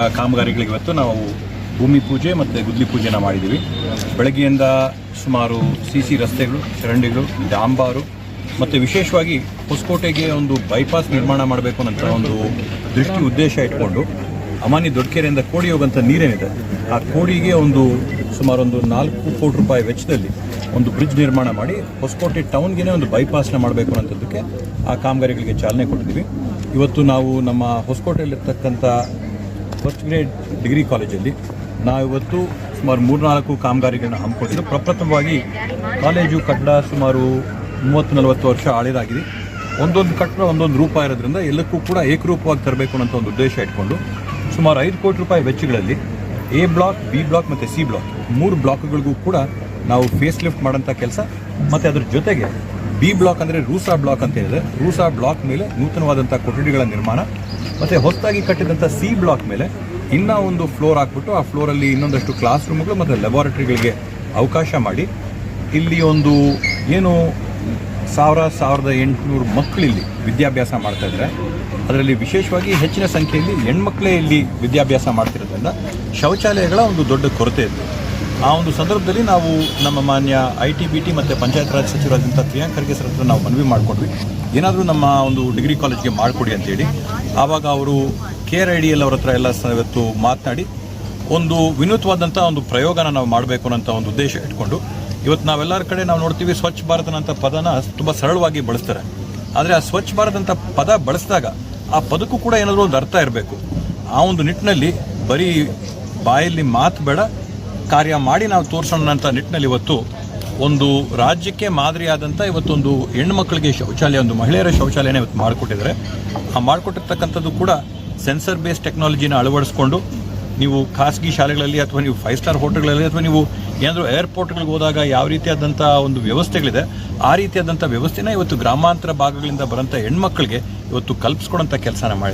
ಕಾಮಗಾರಿಗಳಿಗೆ ಇವತ್ತು ನಾವು ಭೂಮಿ ಪೂಜೆ ಮತ್ತು ಗುದ್ಲಿ ಪೂಜೆನ ಮಾಡಿದ್ದೀವಿ ಬೆಳಗ್ಗೆಯಿಂದ ಸುಮಾರು ಸಿ ಸಿ ರಸ್ತೆಗಳು, ಚರಂಡಿಗಳು, ಡಾಂಬಾರು ಮತ್ತು ವಿಶೇಷವಾಗಿ ಹೊಸಕೋಟೆಗೆ ಒಂದು ಬೈಪಾಸ್ ನಿರ್ಮಾಣ ಮಾಡಬೇಕು ಅನ್ನೋ ಒಂದು ದೃಷ್ಟಿ ಉದ್ದೇಶ ಇಟ್ಕೊಂಡು ಅಮಾನಿ ದೊಡ್ಡಕೆರೆಯಿಂದ ಕೋಡಿ ಹೋಗುವಂಥ ನೀರೇನಿದೆ, ಆ ಕೋಡಿಗೆ ಒಂದು ಸುಮಾರು ಒಂದು ನಾಲ್ಕು ಕೋಟಿ ರೂಪಾಯಿ ವೆಚ್ಚದಲ್ಲಿ ಒಂದು ಬ್ರಿಡ್ಜ್ ನಿರ್ಮಾಣ ಮಾಡಿ ಹೊಸಕೋಟೆ ಟೌನ್ಗೆ ಒಂದು ಬೈಪಾಸ್ನ ಮಾಡಬೇಕು ಅನ್ನೋದಕ್ಕೆ ಆ ಕಾಮಗಾರಿಗಳಿಗೆ ಚಾಲನೆ ಕೊಟ್ಟಿದ್ದೀವಿ. ಇವತ್ತು ನಾವು ನಮ್ಮ ಹೊಸಕೋಟೆಯಲ್ಲಿರ್ತಕ್ಕಂಥ ಫಸ್ಟ್ ಗ್ರೇಡ್ ಡಿಗ್ರಿ ಕಾಲೇಜಲ್ಲಿ ನಾವಿವತ್ತು ಸುಮಾರು ಮೂರ್ನಾಲ್ಕು ಕಾಮಗಾರಿಗಳನ್ನ ಹಮ್ಮಿಕೊಂಡಿದ್ದು. ಪ್ರಪ್ರಥಮವಾಗಿ ಕಾಲೇಜು ಕಟ್ಟಡ ಸುಮಾರು ಮೂವತ್ತು ನಲವತ್ತು ವರ್ಷ ಹಳೇದಾಗಿದೆ. ಒಂದೊಂದು ಕಟ್ಟಡ, ಒಂದೊಂದು ರೂಪ ಇರೋದ್ರಿಂದ ಎಲ್ಲಕ್ಕೂ ಕೂಡ ಏಕರೂಪವಾಗಿ ತರಬೇಕು ಅನ್ನೋ ಒಂದು ಉದ್ದೇಶ ಇಟ್ಕೊಂಡು ಸುಮಾರು ಐದು ಕೋಟಿ ರೂಪಾಯಿ ವೆಚ್ಚಗಳಲ್ಲಿ ಎ ಬ್ಲಾಕ್, ಬಿ ಬ್ಲಾಕ್ ಮತ್ತು ಸಿ ಬ್ಲಾಕ್ ಮೂರು ಬ್ಲಾಕ್ಗಳಿಗೂ ಕೂಡ ನಾವು ಫೇಸ್ ಲಿಫ್ಟ್ ಮಾಡೋಂಥ ಕೆಲಸ. ಮತ್ತು ಅದ್ರ ಜೊತೆಗೆ ಬಿ ಬ್ಲಾಕ್ ಅಂದರೆ ರೂಸಾ ಬ್ಲಾಕ್ ಅಂತ ಹೇಳಿದೆ ರೂಸಾ ಬ್ಲಾಕ್ ಮೇಲೆ ನೂತನವಾದಂಥ ಕೊಠಡಿಗಳ ನಿರ್ಮಾಣ, ಮತ್ತು ಹೊಸದಾಗಿ ಕಟ್ಟಿದಂಥ ಸಿ ಬ್ಲಾಕ್ ಮೇಲೆ ಇನ್ನೂ ಒಂದು ಫ್ಲೋರ್ ಹಾಕ್ಬಿಟ್ಟು ಆ ಫ್ಲೋರಲ್ಲಿ ಇನ್ನೊಂದಷ್ಟು ಕ್ಲಾಸ್ ರೂಮ್ಗಳು ಮತ್ತು ಲ್ಯಾಬಾರೇಟರಿಗಳಿಗೆ ಅವಕಾಶ ಮಾಡಿ. ಇಲ್ಲಿ ಒಂದು ಏನು ಸಾವಿರ, ಸಾವಿರದ ಎಂಟುನೂರು ಮಕ್ಕಳಿಲ್ಲಿ ವಿದ್ಯಾಭ್ಯಾಸ ಮಾಡ್ತಾ ಇದ್ದಾರೆ. ಅದರಲ್ಲಿ ವಿಶೇಷವಾಗಿ ಹೆಚ್ಚಿನ ಸಂಖ್ಯೆಯಲ್ಲಿ ಹೆಣ್ಮಕ್ಳೇ ಇಲ್ಲಿ ವಿದ್ಯಾಭ್ಯಾಸ ಮಾಡ್ತಿರೋದ್ರಿಂದ ಶೌಚಾಲಯಗಳ ಒಂದು ದೊಡ್ಡ ಕೊರತೆ ಇದೆ. ಆ ಒಂದು ಸಂದರ್ಭದಲ್ಲಿ ನಾವು ನಮ್ಮ ಮಾನ್ಯ ಐ ಟಿ ಬಿ ಟಿ ಮತ್ತು ಪಂಚಾಯತ್ ರಾಜ್ ಸಚಿವರಾದಂಥ ಪ್ರಿಯಾಂಕ್ ಖರ್ಗೆ ಸರ್ ಹತ್ರ ನಾವು ಮನವಿ ಮಾಡಿಕೊಂಡ್ವಿ ಏನಾದರೂ ನಮ್ಮ ಒಂದು ಡಿಗ್ರಿ ಕಾಲೇಜ್ಗೆ ಮಾಡಿಕೊಡಿ ಅಂತೇಳಿ. ಆವಾಗ ಅವರು K R I D L ಅವ್ರ ಹತ್ರ ಎಲ್ಲ ಇವತ್ತು ಮಾತನಾಡಿ ಒಂದು ವಿನೂತವಾದಂಥ ಒಂದು ಪ್ರಯೋಗನ ನಾವು ಮಾಡಬೇಕು ಅನ್ನೋಂಥ ಒಂದು ಉದ್ದೇಶ ಇಟ್ಕೊಂಡು ಇವತ್ತು ನಾವೆಲ್ಲರ ಕಡೆ ನಾವು ನೋಡ್ತೀವಿ ಸ್ವಚ್ಛ ಭಾರತ ಅಂತ ಪದನ ತುಂಬ ಸರಳವಾಗಿ ಬಳಸ್ತಾರೆ. ಆದರೆ ಆ ಸ್ವಚ್ಛ ಭಾರತ ಅಂತ ಪದ ಬಳಸಿದಾಗ ಆ ಪದಕ್ಕೂ ಕೂಡ ಏನಾದರೂ ಒಂದು ಅರ್ಥ ಇರಬೇಕು. ಆ ಒಂದು ನಿಟ್ಟಿನಲ್ಲಿ ಬರೀ ಬಾಯಲ್ಲಿ ಮಾತು ಬೇಡ ಕಾರ್ಯ ಮಾಡಿ ನಾವು ತೋರಿಸೋಣ ಅಂತ ನಿಟ್ಟಿನಲ್ಲಿ ಇವತ್ತು ಒಂದು ರಾಜ್ಯಕ್ಕೆ ಮಾದರಿಯಾದಂಥ ಇವತ್ತೊಂದು ಹೆಣ್ಮಕ್ಳಿಗೆ ಶೌಚಾಲಯ, ಒಂದು ಮಹಿಳೆಯರ ಶೌಚಾಲಯನ ಇವತ್ತು ಮಾಡಿಕೊಟ್ಟಿದ್ದಾರೆ. ಆ ಮಾಡಿಕೊಟ್ಟಿರ್ತಕ್ಕಂಥದ್ದು ಕೂಡ ಸೆನ್ಸರ್ ಬೇಸ್ ಟೆಕ್ನಾಲಜಿನ ಅಳವಡಿಸ್ಕೊಂಡು ನೀವು ಖಾಸಗಿ ಶಾಲೆಗಳಲ್ಲಿ ಅಥವಾ ನೀವು ಫೈವ್ ಸ್ಟಾರ್ ಹೋಟೆಲ್ಗಳಲ್ಲಿ ಅಥವಾ ನೀವು ಏನಾದರೂ ಏರ್ಪೋರ್ಟ್ಗಳಿಗೆ ಹೋದಾಗ ಯಾವ ರೀತಿಯಾದಂಥ ಒಂದು ವ್ಯವಸ್ಥೆಗಳಿದೆ, ಆ ರೀತಿಯಾದಂಥ ವ್ಯವಸ್ಥೆನ ಇವತ್ತು ಗ್ರಾಮಾಂತರ ಭಾಗಗಳಿಂದ ಬರೋಂಥ ಹೆಣ್ಮಕ್ಳಿಗೆ ಇವತ್ತು ಕಲ್ಪಿಸ್ಕೊಡೋಂಥ ಕೆಲಸನ ಮಾಡಿ